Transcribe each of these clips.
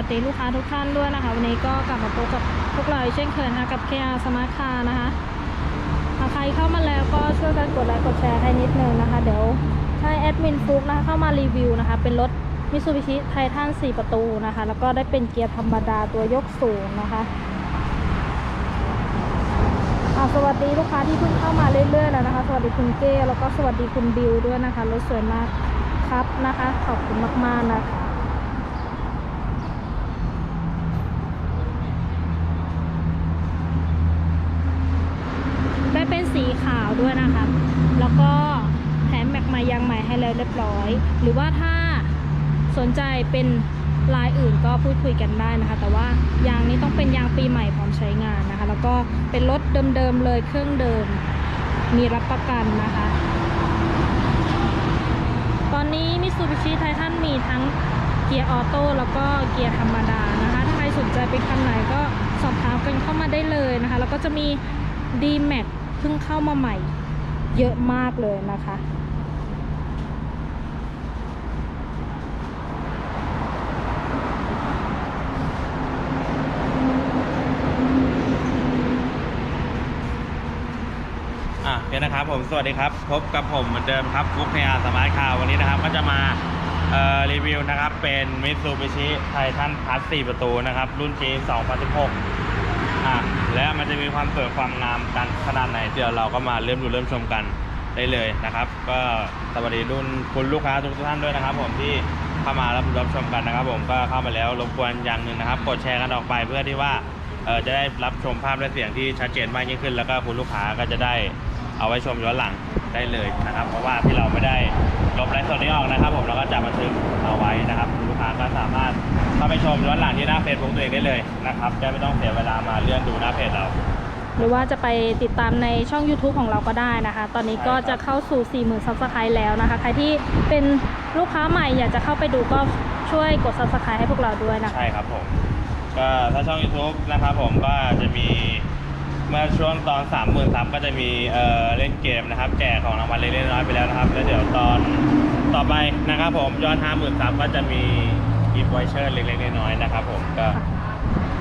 สวัสดีลูกค้าทุกท่านด้วยนะคะ วันนี้ก็กลับมาพบกับพวกเราอีกเช่นเคยนะคะกับ KR Smart Car นะคะหากใครเข้ามาแล้วก็ช่วยกันกดไลค์กดแชร์ให้นิดนึงนะคะ เดี๋ยวให้แอดมินฟุกนะคะเข้ามารีวิวนะคะ เป็นรถมิซูบิชิไททัน4 ประตูนะคะ แล้วก็ได้เป็นเกียร์ธรรมดาตัวยกสูงนะคะสวัสดีลูกค้าที่เพิ่งเข้ามาเรื่อยๆแล้วนะคะ สวัสดีคุณเก้แล้วก็สวัสดีคุณบิวด้วยนะคะรถสวยมากครับนะคะ ขอบคุณมากๆนะคะ ได้เป็นสีขาว ด้วยนะคะแล้วก็แถมแม็กม่ยางใหม่ให้แล้วเรียบร้อย หรือว่าถ้าสนใจเป็นลายอื่นก็พูดคุยกันได้นะคะ แต่ว่ายางนี้ต้องเป็นยางปีใหม่พร้อมใช้งานนะคะ แล้วก็เป็นรถเดิมๆเลยเครื่องเดิม มีรับประกันนะคะ ตอนนี้มิ t ซูบิชิไททันมีทั้งเกียร์ออโต้แล้วก็เกียร์ธรรมดานะคะ ถ้าใครสนใจเป็นคันไหนก็สอบถามกันเข้ามาได้เลยนะคะ แล้วก็จะมี d m a x เพิ่งเข้ามาใหม่เยอะมากเลยนะคะ อะโอเคนะครับผมสวัสดีครับ พบกับผมเหมือนเดิมครับฟุกพยาสมาร์ทคาร์วันนี้นะครับ ก็จะมารีวิวนะครับ เป็นมิตซูบิชิไททันพัส4ประตูนะครับ รุ่น G 2016 อะและมันจะมีความสวยความงามกันขนาดไหนเดี๋ยวเราก็มาเริ่มดูเริ่มชมกันได้เลยนะครับ ก็สวัสดีรุ่นคุณลูกค้าทุกท่านด้วยนะครับ ผมที่เข้ามารับรับชมกันนะครับ ผมก็เข้ามาแล้วรบกวนอย่างหนึ่งนะครับ กดแชร์กันออกไปเพื่อที่ว่าเออจะได้รับชมภาพและเสียงที่ชัดเจนมากยิ่งขึ้น แล้วก็คุณลูกค้าก็จะได้เอาไว้ชมย้อนหลังได้เลยนะครับ เพราะว่าที่เราไม่ได้ลบไลฟ์สดนี้ออกนะครับ ผมเราก็จะบันทึกเอาไว้นะครับ กค้าก็สามารถเข้าไปชมย้อนหลังที่หน้าเฟซบุ๊กตัวเองได้เลยนะครับจะไม่ต้องเสียเวลามาเลื่อนดูหน้าเพจเรา หรือว่าจะไปติดตามในช่อง YouTube ของเราก็ได้นะคะ ตอนนี้ก็จะเข้าสู่ 40,000 Subscribe แล้วนะคะ ใครที่เป็นลูกค้าใหม่อยากจะเข้าไปดูก็ช่วยกด Subscribe ให้พวกเราด้วยนะคะ ใช่ครับผม ก็ถ้าช่อง YouTube นะครับผมก็จะมีเมื่อช่วงตอน3 0,000ซับก็จะมีเอ่อเล่นเกมนะครับ แจกของรางวัลเล็กๆน้อยๆไปแล้วนะครับ แล้วเดี๋ยวตอนต่อไปนะครับผมย้อน50,000ซับก็จะมี กิฟต์ไวเชอร์เล็กๆน้อยๆนะครับผมก็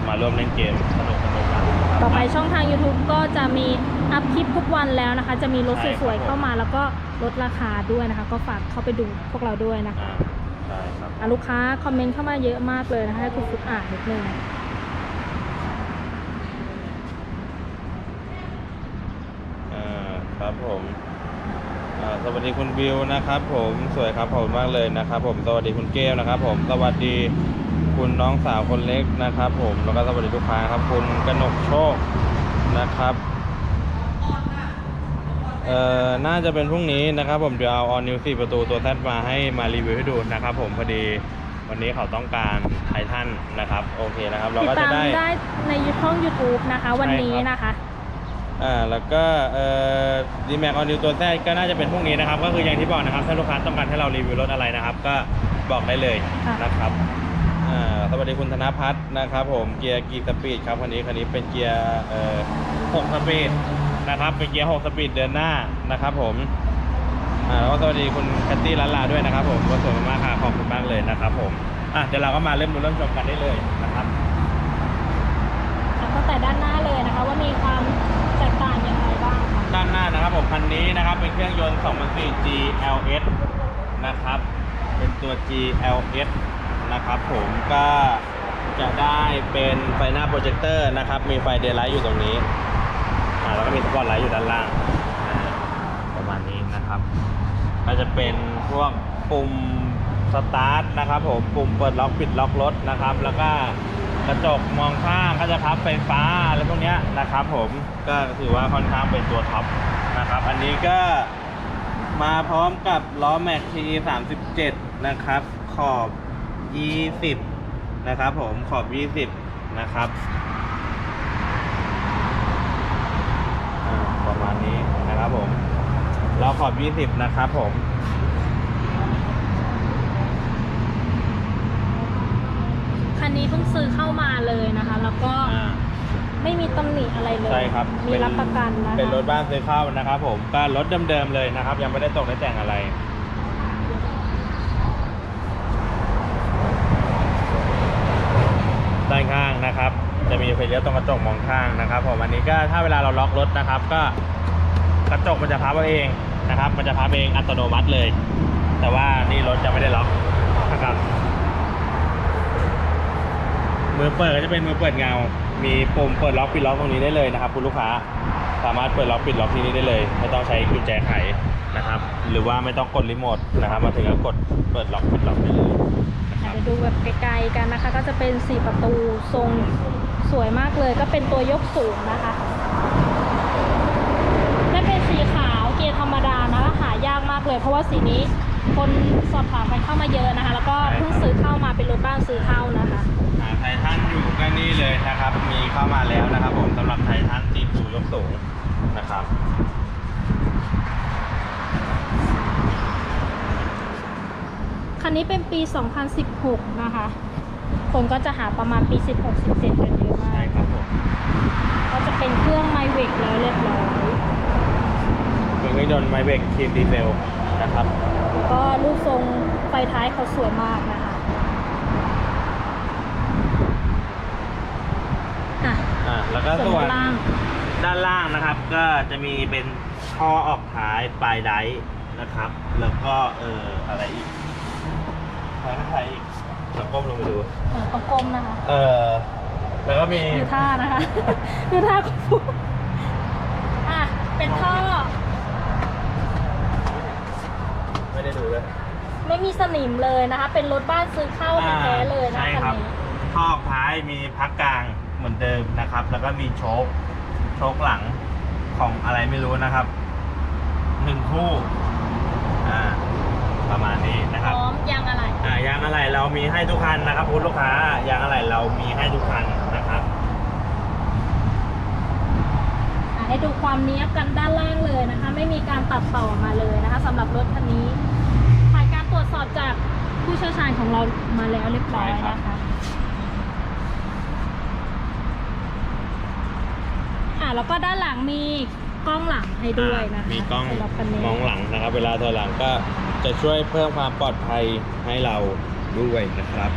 มาร่วมเล่นเกมสนุกๆกันนะครับต่อไปช่องทาง YouTube ก็จะมีอัพคลิปทุกวันแล้วนะคะ จะมีรถใช่ครับสวยๆเข้ามาแล้วก็ลดราคาด้วยนะคะ ก็ฝากเข้าไปดูพวกเราด้วยนะคะอ่าใช่ครับอะลูกค้าคอมเมนต์เข้ามาเยอะมากเลยนะคะให้คุณฟุกอ่านนิดนึงอ่าครับผมอ่า สวัสดีคุณบิวนะครับผมสวยครับขอบคุณมากเลยนะครับผมสวัสดีคุณเกลนะครับผมสวัสดีคุณน้องสาวคนเล็กนะครับผมแล้วก็สวัสดีลูกค้าครับคุณกนกโชคนะครับเอ่อน่าจะเป็นพรุ่งนี้นะครับผมเดี๋ยวเอาออนนิวสี่ประตูตัวแซดมาให้มารีวิวให้ดูนะครับผมพอดีวันนี้เขาต้องการไททันนะครับ โอเคนะครับ เราติดก็จะตามได้ ได้ในช่อง YouTube นะคะ วันนี้ใช่ครับ นะคะ อ่าแล้วก็เอ่อดีแม็กออนิวตัวแท้ก็น่าจะเป็นพรุ่งนี้นะครับ ก็คืออย่างที่บอกนะครับถ้าลูกค้าต้องการให้เรารีวิวรถอะไรนะครับ ก็บอกได้เลยค่ะ นะครับอ่าสวัสดีคุณธนพัฒน์นะครับ ผมเกียร์กีสปีดครับคันนี้คันนี้เป็นเกียร์เอ่อหกสปีดนะครับเป็นเกียร์หกสปีดเดินหน้านะครับ ผมอ่าแล้วก็สวัสดีคุณแคตตี้ลันลาด้วยนะครับ ผมก็สวยมากๆค่ะขอบคุณมากเลยนะครับ ผมอะเดี๋ยวเราก็มาเริ่มดูเริ่มชมกันได้เลยนะครับ ตั้งแต่ด้านหน้าเลยนะคะ ว่ามีความ แตกต่างยังไงบ้างคะด้านหน้านะครับผมคันนี้นะครับเป็นเครื่องยนต์ 2004 GLS นะครับ เป็นตัว GLS นะครับผมก็จะได้เป็นไฟหน้าโปรเจคเตอร์นะครับ มีไฟเดย์ไลท์อยู่ตรงนี้อ่าแล้วก็มีสปอตไลท์อยู่ด้านล่างอ่าประมาณนี้นะครับ ก็จะเป็นพวกปุ่มสตาร์ทนะครับผมปุ่มเปิดล็อกปิดล็อกรถนะครับ แล้วก็ กระจกมองข้างก็จะพับไฟฟ้าอะไรพวกนี้นะครับ ผมก็ถือว่าค่อนข้างเป็นตัวท็อปนะครับ อันนี้ก็มาพร้อมกับล้อแม็กที37 นะครับ ขอบ 20 นะครับผมขอบ 20 นะครับประมาณนี้นะครับผมล้อขอบ 20 นะครับผม นนี้เพิ่งซื้อเข้ามาเลยนะคะ แล้วก็อ่าไม่มีตำหนิอะไรเลยใช่ครับมีรับประกันนะคะเป็นรถบ้านซื้อเข้านะครับผมก็รถเดิมๆเลยนะครับ ยังไม่ได้ตกได้แต่งอะไรไฟเลี้ยวตรงกระจกมองข้างนะครับผมอันนี้ก็ถ้าเวลาเราล็อกรถนะครับ ก็กระจกมันจะพับเอาเองนะครับ มันจะพับเองอัตโนมัติเลย แต่ว่านี่รถจะไม่ได้ล็อกนะครับ มือเปิดก็จะเป็นมือเปิดเงา มีปุ่มเปิดล็อกปิดล็อกตรงนี้ได้เลยนะครับคุณลูกค้า สามารถเปิดล็อกปิดล็อกที่นี่ได้เลย ไม่ต้องใช้กุญแจไขนะครับ หรือว่าไม่ต้องกดรีโมทนะครับมาถึงก็กดเปิดล็อกปิดล็อกได้เลยนะคอารับจจะดูแบบไกลๆกันนะคะ ก็จะเป็น4ประตูทรงสวยมากเลย ก็เป็นตัวยกสูงนะคะและเป็นสีขาวเกียร์ธรรมดานะคะหายากมากเลย เพราะว่าสีนี้คนสอบถามกันเข้ามาเยอะนะคะ แล้วก็เพิ่งซื้อเข้ามาเป็นรถบ้านซื้อเข้านะคะ อ่าไททันอยู่ใกล้นี่เลยนะครับ มีเข้ามาแล้วนะครับ ผมสำหรับไททันตีสูยกสูงนะครับคันนี้เป็นปี 2016 นะคะ คนก็จะหาประมาณปี 16 17 กันเยอะมาใช่กครับผมก็จะเป็นเครื่องไมเวกแล้วเรียบร้อยเป็นเครื่องยนต์ไมเบกทีมดีเซลนะครับแล้วก็รูปทรงไฟท้ายเขาสวยมากนะคะอะ อ่า แล้วก็ส่ส่ววนนด้านล่างด้านล่างนะครับ ก็จะมีเป็นท่อออกท้ายปลายไดฟ์นะครับ แล้วก็เอออะไรอีกใครไม่ใครอีกเราก้มลงไปดูเออกลมๆนะคะเออแล้วก็มีดูท่านะคะดูท่าของฟูอะเป็นท่อ ไม่ได้ดูเลยไม่มีสนิมเลยนะคะ เป็นรถบ้านซื้อเข้าแท้ๆเลยนะใช่คันครับนี้ท่อออกท้ายมีพักกลาง เหมือนเดิมนะครับ แล้วก็มีโชคโชคหลังของอะไรไม่รู้นะครับหนึ่งคู่อ่าประมาณนี้นะพครับ ร้อมยางอะไร อ่ายางอะไรเรามีให้ทุกคันนะครับคุณลูกค้ายางอะไรเรามีให้ทุกคันนะครับอะให้ดูความเนี้ยบกันด้านล่างเลยนะคะ ไม่มีการตัดต่อมาเลยนะคะสำหรับรถคันนี้ผ่านการตรวจสอบจากผู้เชี่ยวชาญของเรามาแล้วเรียบร้อยใช่ครับนะคะอะ แล้วก็ด้านหลังมีกล้องหลังให้ด้วยนะคะมีกล้องสำหรับคันนี้มองหลังนะครับ เวลาถอยหลังก็จะช่วยเพิ่มความปลอดภัยให้เราด้วยนะครับ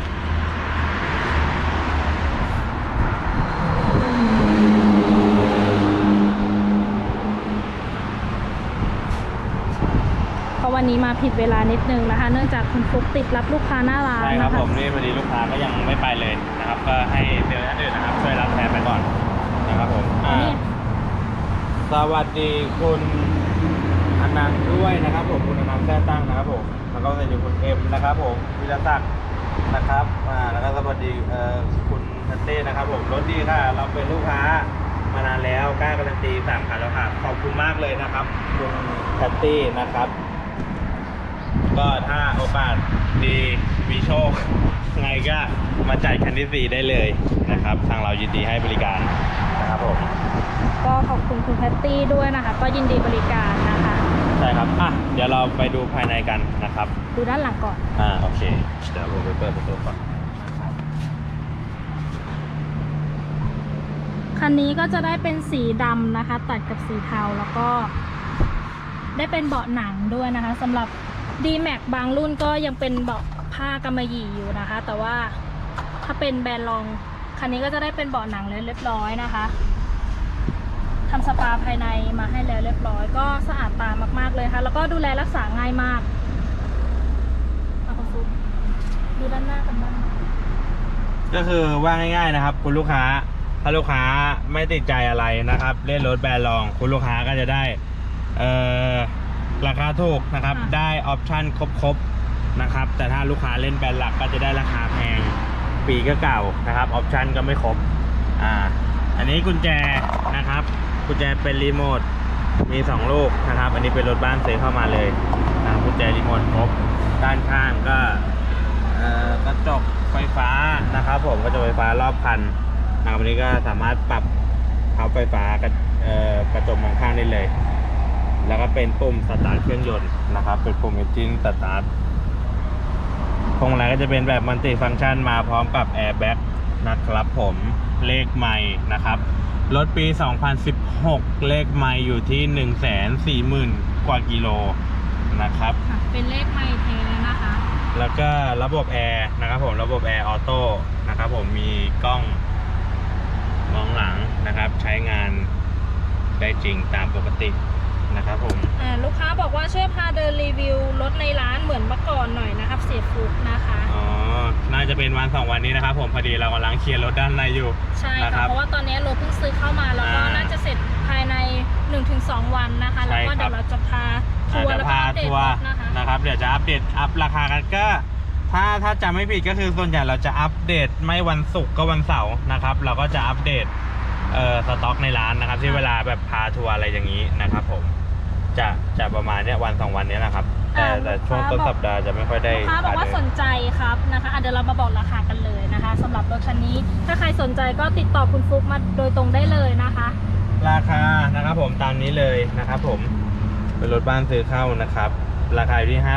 เพราะวันนี้มาผิดเวลานิดนึงนะคะ เนื่องจากคุณฟุกติดรับลูกค้าหน้าร้านใช่ครับนะคะผมนี่พอดีลูกค้าก็ยังไม่ไปเลยนะครับ ก็ให้เซลล์ท่านอื่นนะครับ ช่วยรับแทนไปก่อนนะครับผมอันอ่า นี้ สวัสดีคุณอนันต์ด้วยนะครับผมคุณอนันต์แท้ตั้งนะครับผมแล้วก็สวัสดีคุณเอ็มนะครับผมวิรศักดิ์นะครับอ่าแล้วก็สวัสดีเอ่อคุณทันเต้นะครับผมรถดีค่ะ เราเป็นลูกค้ามานานแล้วกล้าการันตีสามขาแล้วค่ะขอบคุณมากเลยนะครับ คุณทันเต้นะครับ ก็ถ้าโอกาสดีมีโชคไงก็มาจ่ายคันที่สี่ได้เลยนะครับ ทางเรายินดีให้บริการ ครับผมก็ขอบคุณคุณแพตตี้ด้วยนะคะ ก็ยินดีบริการนะคะใช่ครับอะเดี๋ยวเราไปดูภายในกันนะครับ ดูด้านหลังก่อน อ่าโอเคเดี๋ยวผมไปเปิดประตูก่อนคันนี้ก็จะได้เป็นสีดำนะคะ ตัดกับสีเทาแล้วก็ ได้เป็นเบาะหนังด้วยนะคะสำหรับ d m a x บางรุ่นก็ยังเป็นเบาะผ้ากำมะหยี่อยู่นะคะ แต่ว่าถ้าเป็นแบรนด์รอง คันนี้ก็จะได้เป็นเบาะหนังแล้วเรียบร้อยนะคะทำสปาภายในมาให้แล้วเรียบร้อย ก็สะอาดตามาก ๆเลยค่ะ แล้วก็ดูแลรักษาง่ายมากเอาคุณฟุ๊กดูด้านหน้ากันบ้างก็คือว่าง่าย ๆนะครับ คุณลูกค้า ถ้าลูกค้าไม่ติดใจอะไรนะครับ เล่นรถแบรนด์รอง คุณลูกค้าก็จะได้เอ่อราคาถูกนะครับค่ะได้ออปชั่นครบๆนะครับ แต่ถ้าลูกค้าเล่นแบรนด์หลักก็จะได้ราคาแพง ปีก็เก่านะครับออปชันก็ไม่ครบอ่าอันนี้กุญแจนะครับกุญแจเป็นรีโมทมี 2 ลูกนะครับ อันนี้เป็นรถบ้านซื้อเข้ามาเลยนะกุญแจรีโมทครบด้านข้างก็เอ่อกระจกไฟฟ้านะครับ ผมกระจกไฟฟ้ารอบคันนะครับอันนี้ก็สามารถปรับเท้าไฟฟ้ากระกระจกมองข้างได้เลย แล้วก็เป็นปุ่มสตาร์ทเครื่องยนต์นะครับ เป็นปุ่ม engine start พ วงมาลัยก็จะเป็นแบบมัลติฟังก์ชันมาพร้อมกับแอร์แบ็กนะครับผมเลขใหม่นะครับ รถปี 2016 เลขไมล์อยู่ที่ 140,000 กว่ากิโลนะครับ ค่ะเป็นเลขไมค์เทนะคะ แล้วก็ระบบแอร์นะครับผมระบบแอร์ออโต้นะครับผมมีกล้องมองหลังนะครับ ใช้งานได้จริงตามปกติ นะครับผมอ่าลูกค้าบอกว่าช่วยพาเดินรีวิวรถในร้านเหมือนเมื่อก่อนหน่อยนะครับ เสียฟุกนะคะ อ๋อน่าจะเป็นวันสองวันนี้นะครับผมพอดีเรากำลังเคลียร์รถด้านในอยู่ ใช่นะครัค่ะบเพราะว่าตอนนี้รถเพิ่งซื้อเข้ามาแล้วก็อ่าน่าจะเสร็จภายใน 1-2 วันนะคะ ใช่แล้วก็ครับเดี๋ยวเราจะพาทัอาจวร์จะแล้วก็พาอัปเดตทัวรร์ถนะคะ นะครับ เดี๋ยวจะอัปเดตอัพราคากันก็ ถ้าถ้าจำไม่ผิดก็คือส่วนใหญ่เราจะอัปเดตไม่วันศุกร์ก็วันเสาร์นะครับ เราก็จะอัปเดตเอ่อสต็อกในร้านนะครับ ที่เวลาแบบพาทัวร์อะไรอย่างนี้นะครับผม จะจะประมาณเนี้ยวันสองวันเนี้ยนะครับ แต่อ่าแต่ช่วงต้นสัปดาห์จะไม่ค่อยได้ลูกค้าบอกว่าพสเดินใจครับนะคะอะเดี๋ยวเรามาบอกราคากันเลยนะคะสำหรับรถคันนี้ ถ้าใครสนใจก็ติดต่อคุณฟุกมาโดยตรงได้เลยนะคะ ราคานะครับผมตามนี้เลยนะครับผมเป็นรถบ้านซื้อเข้านะครับ ราคาอยู่ที่ 5 1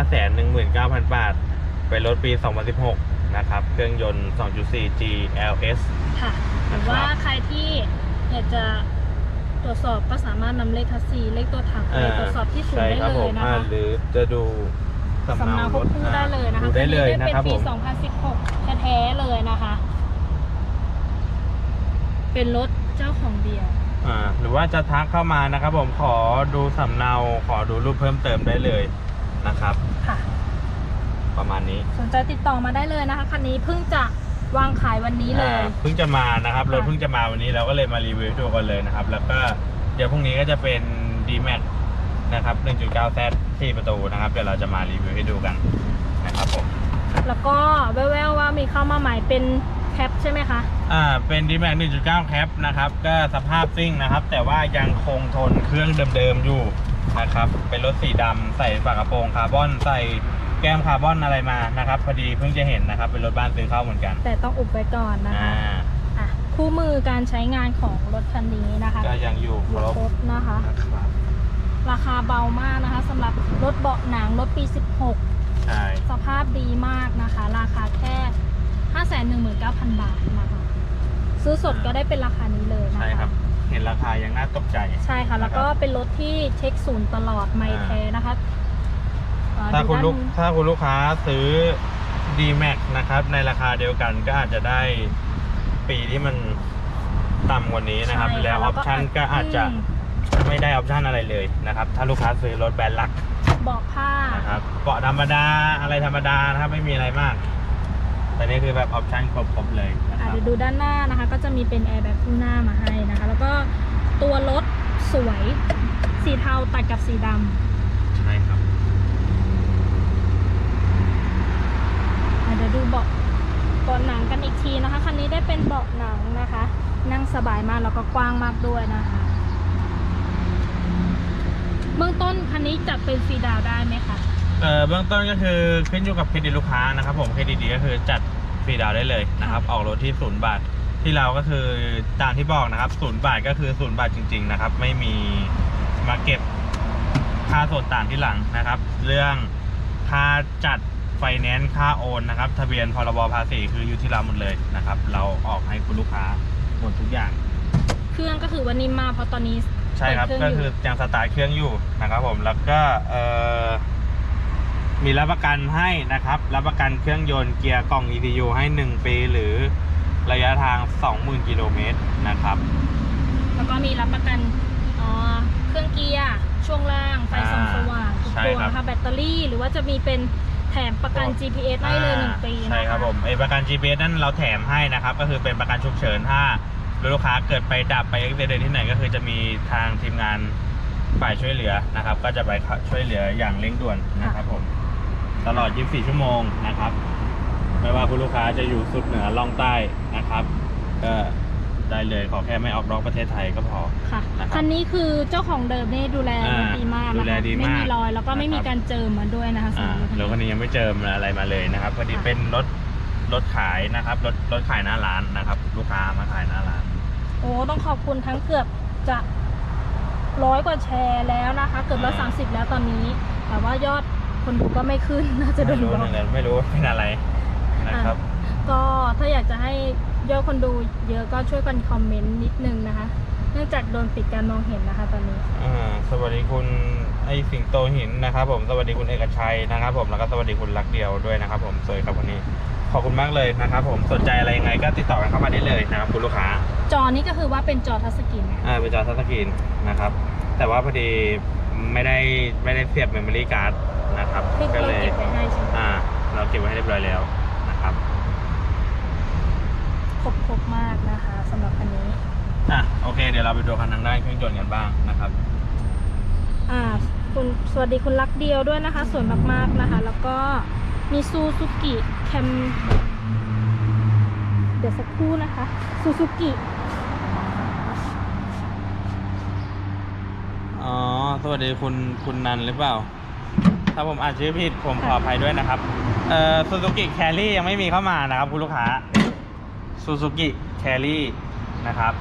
9 0 0 0 บาท เป็นรถปี 2016 นะครับ เครื่องยนต์ 2.4 G LS ค่ะหรือว่าใครที่อยากจะ ตรวจสอบก็สามารถนำเลขทัสซีเลขตัวถังไปตรวจสอบที่ศูนย์ใช่ได้ครับเลผยมนะอ่าคะหรือจะดูสำสำเนาเนารควบถคู่ได้เลยนะคะดูได้เลยคันะครับเป็ผปีม2016 แท้ๆเลยนะคะ เป็นรถเจ้าของเดียว อ่าหรือว่าจะทักเข้ามานะครับผมขอดูสำเนาขอดูรูปเพิ่มเติมได้เลยนะครับ ค่ะ ประมาณนี้ สนใจติดต่อมาได้เลยนะคะคันนี้เพิ่งจะ วางขายวันนี้เลย อ่าเพิ่งจะมานะครับค่ะรถเพิ่งจะมาวันนี้เราก็เลยมารีวิวให้ดูกันเลยนะครับ แล้วก็เดี๋ยวพรุ่งนี้ก็จะเป็น d m a x นะครับ 1.9Z ที่ประตูนะครับ เดี๋ยวเราจะมารีวิวให้ดูกันนะครับผม แล้วก็แว่วๆว่ามีเข้ามาใหม่เป็นแคปใช่ไหมคะ อ่า เป็น d m a x 1.9 Cap นะครับ ก็สภาพซิ่งนะครับ แต่ว่ายังคงทนเครื่องเดิมๆอยู่นะครับ เป็นรถสีดำใส่ฝากระโปรงคาร์บอนใส่ แก้มคาร์บอนอะไรมานะครับพอดีเพิ่งจะเห็นนะครับเป็นรถบ้านซื้อเข้าเหมือนกันแต่ต้องอุบไว้ก่อนนะอ่าคะอะคู่มือการใช้งานของรถคันนี้นะคะก็ยังอยู่คอยู่รบครบนะคะ นะครับราคาเบามากนะคะสำหรับรถเบาะหนังรถปี 16 ใช่สภาพดีมากนะคะ ราคาแค่ 519,000 บาทนะคะซื้อสดก็ได้เป็นราคานี้เลยนะคะ ใช่ครับ เห็นราคายังน่าตกใจ ใช่ค่ะ แล้วก็เป็นรถที่เช็คศูนย์ตลอดไม่แท้นะคะเอ่อ ถ้าคุณดูลูกด้นถ้าคุณลูกค้าซื้อ d m a x นะครับ ในราคาเดียวกันก็อาจจะได้ปีที่มันต่ำกว่านี้นะครับ ใช่แล้วออปชั่นก็อาจจะมไม่ได้ออปชั่นอะไรเลยนะครับ ถ้าลูกค้าซื้อรถแบรนด์ลักเบอกผ้านะครับเบาะธรรมดาอะไรธรรมดานะครับไม่มีอะไรมาก แต่นี่คือแบบออปชั่นครบๆเลยนะคอะรับเดี๋ยวดูด้านหน้านะคะ ก็จะมีเป็นแอร์แบ็กข้างหน้ามาให้นะคะ แล้วก็ตัวรถสวย สีเทาตัดกับสีดำ ใช่ครับ อะ เดี๋ยวดูเบาะเบาะหนังกันอีกทีนะคะคันนี้ได้เป็นเบาะหนังนะคะ นั่งสบายมากแล้วก็กว้างมากด้วยนะคะเบื้องต้นคันนี้จัดเป็นฟรีดาวน์ได้ไหมคะเอ่อเบื้องต้นก็คือขึ้นอยู่กับเครดิตลูกค้านะครับผมเครดิตดีก็คือจัดฟรีดาวน์ได้เลยนะครับ ออกรถที่ศูนย์บาทที่เราก็คือตามที่บอกนะครับศูนย์บาทก็คือศูนย์บาทจริง ๆ นะครับ ไม่มีมาเก็บค่าส่วนต่างที่หลังนะครับ เรื่องค่าจัด ไฟแนนซ์ค่าโอนนะครับ ทะเบียนพรบภาษีคืออยู่ที่เราหมดเลยนะครับ เราออกให้คุณลูกค้าหมดทุกอย่าง เครื่องก็คือวันนี้มาเพราะตอนนี้ใช่ครับ เปิดเคก็รื่องอคือยู่ยังสตาร์ทเครื่องอยู่นะครับผม แล้วก็เอ่อมีรับประกันให้นะครับ รับประกันเครื่องยนต์เกียร์กล่อง ECU ให้ 1 ปีหรือระยะทาง 20,000 กิโลเมตรนะครับ แล้วก็มีรับประกันเอ่อเครื่องเกียร์ช่วงล่างไฟส่องสว่างทุกใช่ตัวครับ นะคะแบตเตอรี่หรือว่าจะมีเป็นแถมประกันพวก GPS ให้เลยหนึ่งปีนะคะใช่ครับผมไอประกัน GPS นั่นเราแถมให้นะครับ ก็คือเป็นประกันฉุกเฉินถ้ารถลูกค้าเกิดไปดับไปอุบัติเหตุที่ไหนก็คือจะมีทางทีมงานฝ่ายช่วยเหลือนะครับ ก็จะไปช่วยเหลืออย่างเร่งด่วนนะครับผมตลอด 24 ชั่วโมงนะครับ ไม่ว่าคุณลูกค้าจะอยู่สุดเหนือล่องใต้นะครับก็ ได้เลยขอแค่ไม่ออกนอกประเทศไทยก็พอ ค่ะ นะครับคันนี้คือเจ้าของเดิมนี่ดูแลอ่าดีมากดูนะแลคะดีไม่มากมีรอยแล้วก็ไม่มีนะครับ การเจิมมาด้วยนะคะอ่าสำหรรัถบคันนี้ยังไม่เจออะไรมาเลยนะครับพอดีเป็นรถรถขายนะครับรถรถขายหน้าร้านนะครับ ลูกค้ามาขายหน้าร้าน โอ้ต้องขอบคุณทั้งเกือบจะร้อยกว่าแชร์แล้วนะคะ เกือบร้อยสามสิบแล้วตอนนี้ แต่ว่ายอดคนดูก็ไม่ขึ้น น่าจะโดไม่นรู้บล็เหอมืกอนกันไม่รู้ว่าเป็นอะไรนะครับ ก็ถ้าอยากจะให้ ยอดคนดูเยอะก็ช่วยกันคอมเมนต์นิดนึงนะคะ เนื่องจากโดนปิดการมองเห็นนะคะตอนนี้ อ่าสวัสดีคุณไอสิงโตหินนะครับ ผมสวัสดีคุณเอกชัยนะครับ ผมแล้วก็สวัสดีคุณรักเดียวด้วยนะครับ ผมสวยครับวันนี้ขอบคุณมากเลยนะครับ ผมสนใจอะไรยังไงก็ติดต่อกันเข้ามาได้เลยนะครับคุณลูกค้าจอนี้ก็คือว่าเป็นจอทัชสกรีนไหมอ่าเป็นจอทัชสกรีนนะครับ แต่ว่าพอดีไม่ได้ไม่ได้เสียบเมมโมรี่การ์ดนะครับ คือก็เราเลยเก็บไว้ให้ใช่ไหมอ่า เราเก็บไว้ให้เรียบร้อยแล้วนะ ครับครบครบมากนะคะสำหรับคันนี้ อะโอเค เดี๋ยวเราไปดูคันทางด้านเครื่องยนต์กันบ้างนะครับ อ่าคุณสวัสดีคุณรักเดียวด้วยนะคะสวยมากๆนะคะ แล้วก็มีซูซูกิแคมเดี๋ยวสักครู่นะคะซูซูกิอ๋อ สวัสดีคุณคุณนันหรือเปล่า ถ้าผมอ่านชื่อผิดผมขออภัยด้วยนะครับ เอ่อซูซูกิแครี่ยังไม่มีเข้ามานะครับคุณลูกค้า ซูซูกิแครี่นะครับ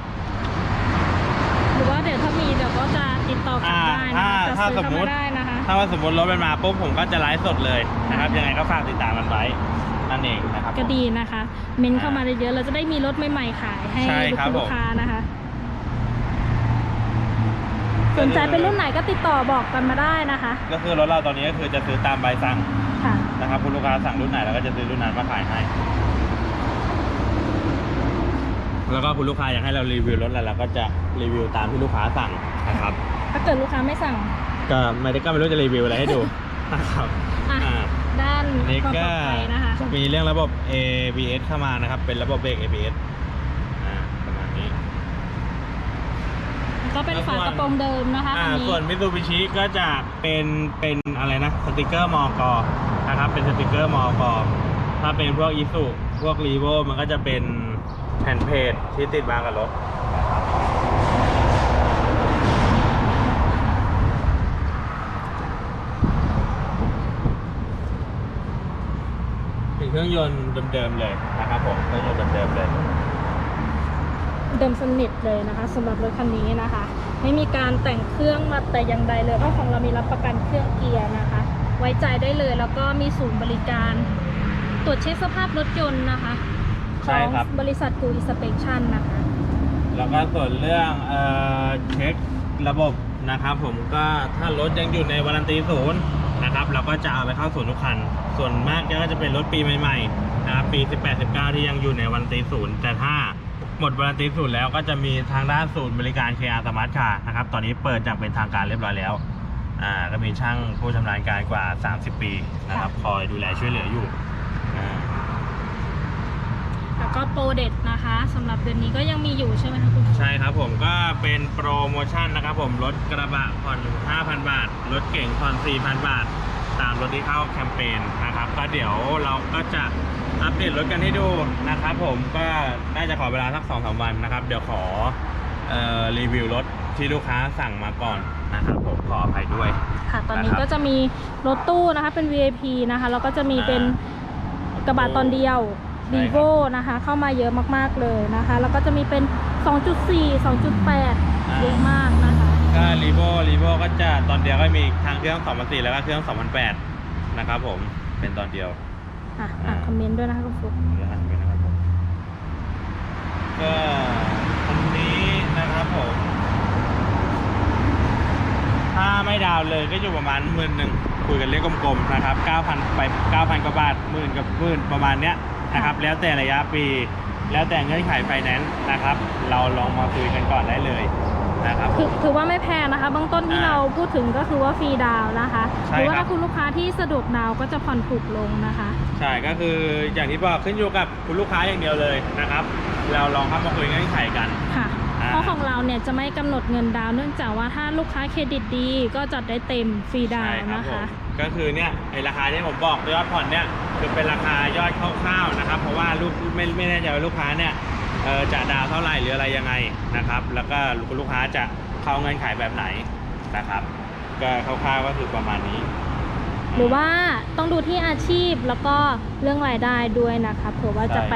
หรือว่าเดี๋ยวถ้ามีเดี๋ยวก็จะติดต่อกลับได้นะคะจะถ้าซื้อสมเข้ามุติมาได้นะคะ ถ้าว่าสมมติรถมันมาปุ๊บผมก็จะไลฟ์สดเลยนะครับ ยังไงก็ฝากติดตามมันไว้นั่นเองนะครับก็ดีนะคะ เมนเข้ามาเยอะๆเราจะได้มีรถใหม่ๆขายให้ใช่ครับลูกค้านะคะ สนใจเป็นรุ่นไหนก็ติดต่อบอกกันมาได้นะคะ ก็คือรถเราตอนนี้ก็คือจะซื้อตามใบสั่งค่ะนะครับคุณลูกค้าสั่งรุ่นไหนเราก็จะซื้อรุ่นนั้นมาขายให้ แล้วก็คุณลูกค้าอยากให้เรารีวิวรถอะไรเราก็จะรีวิวตามที่ลูกค้าสั่งนะครับ ถ้าเกิดลูกค้าไม่สั่ง ก็ไม่ได้ก็ไม่รู้จะรีวิวอะไรให้ดูนะครับอะอ่า ด้านนี่ความปก็ลอดภัยนะคะจะมีเรื่องระบบ ABS เข้ามานะครับ เป็นระบบเบรก ABS อ่าประมาณนี้ ก็เป็นฝากระโปรงเดิมนะคะอ่า อันนี้ส่วนมิตซูบิชิก็จะเป็นเป็นอะไรนะสติกเกอร์มอกนะครับ เป็นสติกเกอร์มอกถ้าเป็นพวกอีสุพวกรีโวมันก็จะเป็น แผ่นเพจที่ติดมากับรถเป็นเครื่องยนต์เดิมๆเลยนะครับผมเครื่องยนต์เดิมๆเลยเดิมสนิทเลยนะคะสำหรับรถคันนี้นะคะ ไม่มีการแต่งเครื่องมาแต่อย่างใดเลยเพราะของเรามีรับประกันเครื่องเกียร์นะคะ ไว้ใจได้เลยแล้วก็มีศูนย์บริการ ตรวจเช็คสภาพรถยนต์นะคะ ใช่ของครับ บริษัทกูอิสเป t ชันนะคะ แล้วก็ส่วนเรื่องเอ่อเช็คระบบนะครับ ผมก็ถ้ารถยังอยู่ในวารันตีศูนย์นะครับเราก็จะเอาไปเข้าศูนย์ทุกคัน ส่วนมากก็จะเป็นรถปีใหม่ๆนะครับปี 18 19 ที่ยังอยู่ในวารันตีศูนย์แต่ถ้าหมดวารันตีศูนย์แล้วก็จะมีทางด้านศูนย์บริการ KR Smart Car นะครับตอนนี้เปิดอย่างเป็นทางการเรียบร้อยแล้วอ่าก็มีช่างผู้ชำนาญการกว่า 30 ปีนะครับคอยดูแลช่วยเหลืออยู่อ่าแล้ว ก็โปรเด็ดนะคะสำหรับเดือนนี้ก็ยังมีอยู่ใช่ไหมคะคุณใช่ครับผมก็เป็นโปรโมชั่นนะครับผมรถกระบะผ่อน 5,000 บาทรถเก่งผ่อน 4,000 บาท ตามรถที่เข้าแคมเปญนะครับ ก็เดี๋ยวเราก็จะอัปเดตรถกันให้ดูนะครับผมก็น่าจะขอเวลาสัก2อสวันนะครับ เดี๋ยวขอเอ่อรีวิวรถที่ลูกค้าสั่งมาก่อนนะครับผมขออภัยด้วย ค่ะตอนนี้นะครับก็จะมีรถตู้นะคะเป็น VIP นะคะแล้วก็จะมีเป็นกระบะตอนเดียว ใช่ v ีครับโวนะคะ เข้ามาเยอะมากๆเลยนะคะ แล้วก็จะมีเป็น 2.4 2.8 เยอะมากนะคะก็รีโวรีโวก็จะตอนเดียวก็มีทางเครื่อง2004แล้วก็เครื่อง2008นะครับผมเป็นตอนเดียวอะอ่านคอมเมนต์ด้วยนะคะคุณฟุกเดี๋ยวอ่านกันนะครับผมก็คันนี้นะครับผมถ้าไม่ดาวน์เลยก็อยู่ประมาณหมื่นหนึ่งคุยกันเลขกลมๆนะครับ 9,000 ไป 9,000 กว่าบาทหมื่นกับหมื่นประมาณเนี้ย นะครับแล้วแต่ระยะปี แล้วแต่เงื่อนไขไฟแนนซ์นะครับ เราลองมาคุยกันก่อนได้เลยนะครับผคือมถือว่าไม่แพงนะคะเบื้องต้นที่อ่าเราพูดถึงก็คือว่าฟรีดาวน์นะคะใช่หรือว่าครับ ถ้าคุณลูกค้าที่สะดวกดาวน์ก็จะผ่อนถูกลงนะคะ ใช่ก็คืออย่างที่บอกขึ้นอยู่กับคุณลูกค้าอย่างเดียวเลยนะครับ เราลองเข้ามาคุยเงื่อนไขกัน ค่ะอ่า เพราะของเราเนี่ยจะไม่กำหนดเงินดาวน์เนื่องจากว่าถ้าลูกค้าเครดิตดีก็จัดได้เต็มฟรีดาวใช่น์ครับนะผมคะ ก็คือเนี่ยไอราคาที่ผมบอกยอดผ่อนเนี่ยคือเป็นราคายอดคร่าวๆนะครับ เพราะว่าลูกไม่ไม่แน่ใจว่าลูกค้าเนี่ยจะดาวเท่าไหร่หรืออะไรยังไงนะครับ แล้วก็ลูกค้าจะเข้าเงินขายแบบไหนนะครับ ก็คร่าวๆก็คือประมาณนี้ หรือว่าต้องดูที่อาชีพแล้วก็เรื่องรายได้ด้วยนะคะเผื่อว่าจะไป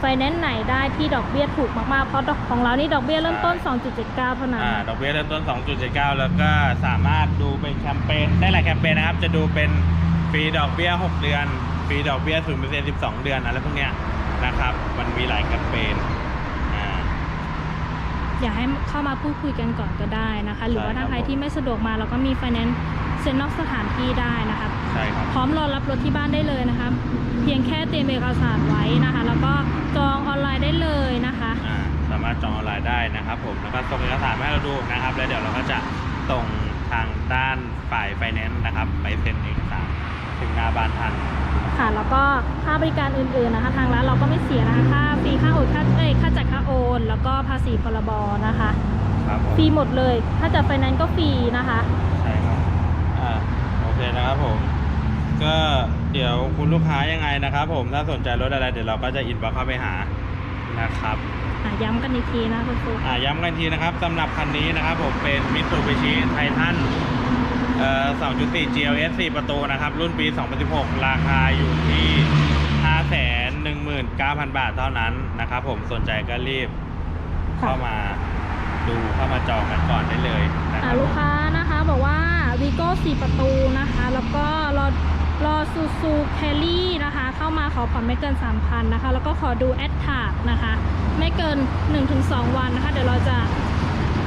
ไฟแนนซ์ไหนได้ที่ดอกเบี้ยถูกมากๆ เพราะของเรานี่ดอกเบี้ยเริ่มต้น 2.79 เท่านั้น อ่า ดอกเบี้ยเริ่มต้น 2.79 แล้วก็สามารถดูเป็นแคมเปญได้หลายแคมเปญนะครับ จะดูเป็นฟรีดอกเบี้ย 6 เดือน ฟรีดอกเบี้ย0% 12 เดือนอะไรพวกเนี้ยนะครับ มันมีหลายแคมเปญอ่า อยากให้เข้ามาพูดคุยกันก่อนก็ได้นะคะ หรือว่าถ้าใครที่ไม่สะดวกมาเราก็มีไฟแนนซ์เซ็นนอกสถานที่ได้นะคะ ช่ครับ พร้อมรอรับรถที่บ้านได้เลยนะคะเพียงแค่เตรียมเอกสารไว้นะคะ แล้วก็จองออนไลน์ได้เลยนะคะ อ่าสามารถจองออนไลน์ได้นะครับ ผมแล้วก็ส่งเอกสารมาให้เราดูนะครับ แล้วเดี๋ยวเราก็จะส่งทางด้านฝ่ายไฟแนนซ์นะครับ ไปเซ็นเอกสารถึงหน้าบ้านท่านค่ะ แล้วก็ค่าบริการอื่นๆนะคะ ทางร้านเราก็ไม่เสียนะคะค่าฟรีค่าโอนค่าเอ้ยค่าจัดค่าโอน แล้วก็ภาษีพรบนะคะครับผมฟรีหมดเลย ถ้าจัดไฟแนนซ์ก็ฟรีนะคะ ใช่ครับอ่าโอเคนะครับผม ก็เดี๋ยวคุณลูกค้ายังไงนะครับ ผมถ้าสนใจรถอะไรเดี๋ยวเราก็จะอินบ็อกเข้าไปหานะครับอะย้ำกันอีกทีนะคุณฟุกอ่าย้ำกันทีนะครับสำหรับคันนี้นะครับ ผมเป็น Mitsubishi Titan เอ่อ2.4 GLS 4 ประตูนะครับ รุ่นปี 2016 ราคาอยู่ที่ 519,000 บาทเท่านั้นนะครับ ผมสนใจก็รีบเข้ามาดูเข้ามาจองกันก่อนได้เลยนะคอะรับลูกค้านะคะ บอกว่าวีโก้สี่ประตูนะคะ แล้วก็รอ รอซูซูแคลรี่นะคะ เข้ามาขอผ่อนไม่เกิน 3,000นะคะ แล้วก็ขอดูแอดทาร์นะคะ ไม่เกิน 1-2 วันนะคะ เดี๋ยวเราจะ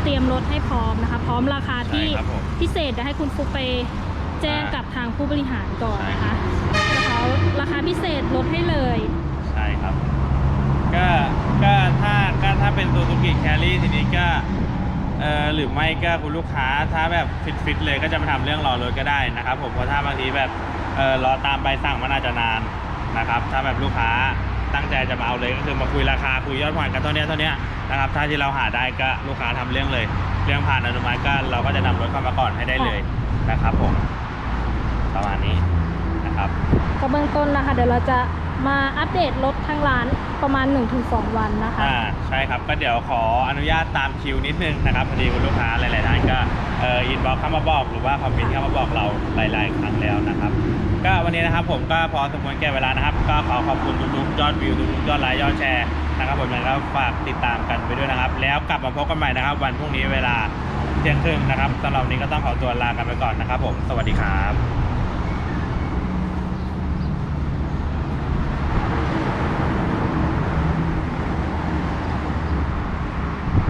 เตรียมรถให้พร้อมนะคะ พร้อมราคาที่ใช่ครับผมพิเศษเดี๋ยวให้คุณฟุกไปแจ้งกับทางผู้บริหารก่อนนะใช่ครัคะบแล้วเขาราคาพิเศษลดให้เลย ใช่ครับ ก็ก็ถ้าก็ถ้าเป็นซูซูกิแครี่ทีนี้ก็เออหรือไม่ก็คุณลูกค้าถ้าแบบฟิตๆเลยก็จะมาทำเรื่องรอรถก็ได้นะครับผมเพราะถ้าบางทีแบบ เออรอตามใบสั่งมันอาจจะนานนะครับ ถ้าแบบลูกค้าตั้งใจจะมาเอาเลยก็คือมาคุยราคาคุยยอดผ่อนกันเท่านี้เท่านี้นะครับ ถ้าที่เราหาได้ก็ลูกค้าทำเรื่องเลย เรื่องผ่านอนุมัติก็เราก็จะนำรถเข้ามาก่อนให้ได้เลยนะครับผมประมาณนี้นะครับก็เบื้องต้นนะคะ เดี๋ยวเราจะมาอัปเดตรถทางร้านประมาณ 1-2 วันนะคะอ่าใช่ครับก็เดี๋ยวขออนุญาตตามคิวนิดนึงนะครับพอดีคุณลูกค้าหลายๆท่านก็เอ่ออินบ็อกเข้ามาบอกหรือว่าคอมเมนต์เข้ามาบอกเราหลาย ๆ ครั้งแล้วนะครับ ก็วันนี้นะครับผมก็พอสมควรแก่เวลานะครับ ก็ขอขอบคุณทุกๆยอดวิวทุกๆยอดไลค์ยอดแชร์นะครับผมแล้วฝากติดตามกันไปด้วยนะครับ แล้วกลับมาพบกันใหม่นะครับ วันพรุ่งนี้เวลาเที่ยงครึ่งนะครับสำหรับวันนี้ก็ต้องขอตัวลากันไปก่อนนะครับ ผมสวัสดีครับ